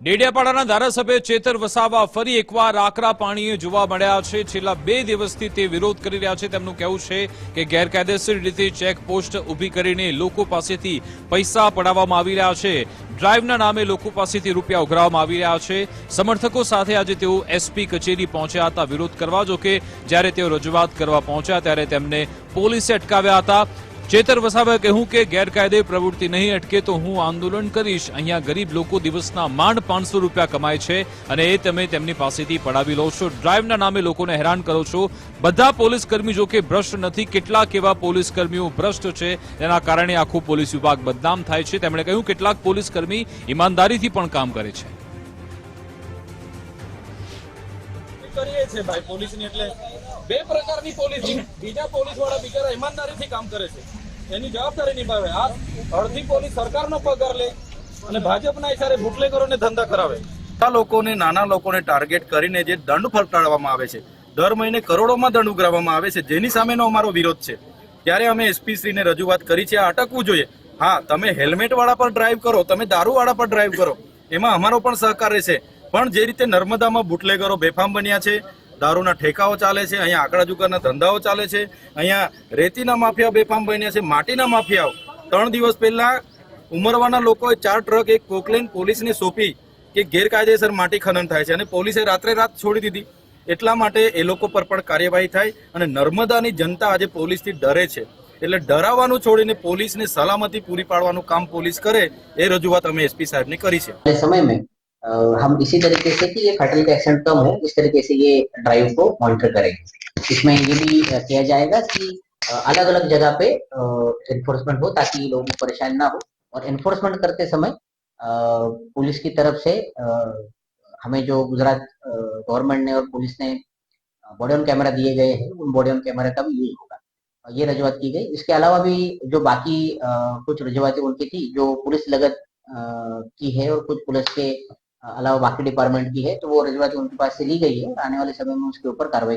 ડેડિયાપાડાના ધારાસભ્ય ચેતર વસાવા ફરી એકવાર આકરા પાણીએ જોવા મળ્યા છે. છેલ્લા બે દિવસથી તે વિરોધ કરી રહ્યા છે. તેમનું કહેવું છે કે ગેરકાયદેસર રીતે ચેકપોસ્ટ ઊભી કરીને લોકો પાસેથી પૈસા પડાવવામાં આવી રહ્યા છે. ડ્રાઈવના નામે લોકો પાસેથી રૂપિયા ઉઘરાવવામાં આવી રહ્યા છે. સમર્થકો સાથે આજે તેઓ એસપી કચેરી પહોંચ્યા હતા. વિરોધ કરવા જોકે જ્યારે તેઓ રજૂઆત કરવા પહોંચ્યા ત્યારે તેમને પોલીસે અટકાવ્યા હતા. ચેતર વસાવે કહ્યું કે ગેરકાયદે પ્રવૃત્તિ નહીં અટકે તો હું આંદોલન કરીશ. અહીંયા ગરીબ લોકો દિવસના માંડ પાંચસો રૂપિયા કમાય છે અને એ તમે તેમની પાસેથી પડાવી લો છો. ડ્રાઈવના નામે લોકોને હેરાન કરો છો. બધા પોલીસ કર્મી જો ભ્રષ્ટ નથી, કેટલાક એવા પોલીસ કર્મીઓ ભ્રષ્ટ છે. તેના કારણે આખો પોલીસ વિભાગ બદનામ થાય છે. તેમણે કહ્યું, કેટલાક પોલીસ કર્મી ઈમાનદારીથી પણ કામ કરે છે. બે પ્રકારની પોલીસ બીજા પોલીસવાળા બિચારા ઈમાનદારીથી કામ કરે છે. એની જવાબદારી નિભાવે. આ અડધી પોલીસ સરકારનો પગાર લે અને ભાજપના ઇશારે બુટલેગરોને ધંધા કરાવે. મોટા લોકોને, નાના લોકોને ટાર્ગેટ કરીને જે દંડ ફટકારવામાં આવે છે, દર મહિને કરોડોમાં દંડ ઉઘરાવવામાં આવે છે, જેની સામેનો અમારો વિરોધ છે. ત્યારે અમે એસપી શ્રીને રજૂઆત કરી છે, આ અટકવું જોઈએ. હા, તમે હેલ્મેટવાળા પર ડ્રાઈવ કરો, તમે દારૂવાળા પર ડ્રાઈવ કરો. એમાં અમારો પણ સહકાર રહેશે. પણ જે રીતે નર્મદામાં બુટલેગરો બેફામ બન્યા છે દારૂના ઠેકાઓ ચાલે છે, અહીંયા આકડા જુગારના ધંધાઓ ચાલે છે, અહીંયા રેતીના માફિયા બેફામ બન્યા છે, માટીના માફિયાઓ. ત્રણ દિવસ પહેલાં ઉમરવાના લોકોએ ચાર ટ્રક, એક કોકલેન પોલીસને સોંપી કે ગેરકાયદેસર માટી ખનન થાય છે અને પોલીસે રાત્રે રાત છોડી દીધી. એટલા માટે એ લોકો પર પણ કાર્યવાહી થાય અને નર્મદાની જનતા આજે પોલીસથી ડરે છે. એટલે ડરાવવાનું છોડીને પોલીસને સલામતી પૂરી પાડવાનું કામ પોલીસ કરે, એ રજૂઆત અમે એસપી સાહેબની કરી છે. સમયમાં हम इसी तरीके से कि ये फैटल का एक्सीडेंट कम हो, इस तरीके से ये ड्राइव को मॉनिटर करेंगे। इसमें ये भी किया जाएगा कि अलग अलग जगह पे इन्फोर्समेंट हो ताकि लोगों को परेशानी ना हो। और इन्फोर्समेंट करते समय पुलिस की तरफ़ से हमें जो गुजरात गवर्नमेंट ने और पुलिस ने बॉडी ऑन कैमरा दिए गए हैं, उन बॉडी ऑन कैमरा का भी यूज़ होगा। ये रजूआत की गई। इसके अलावा भी जो बाकी कुछ रजूआतें उनकी थी, जो पुलिस लगत की है और कुछ पुलिस के अलावा बाकी डिपार्टमेंट की है तो वो रजूआत उनके पास से ली गई है और आने वाले समय में उसके ऊपर कार्रवाई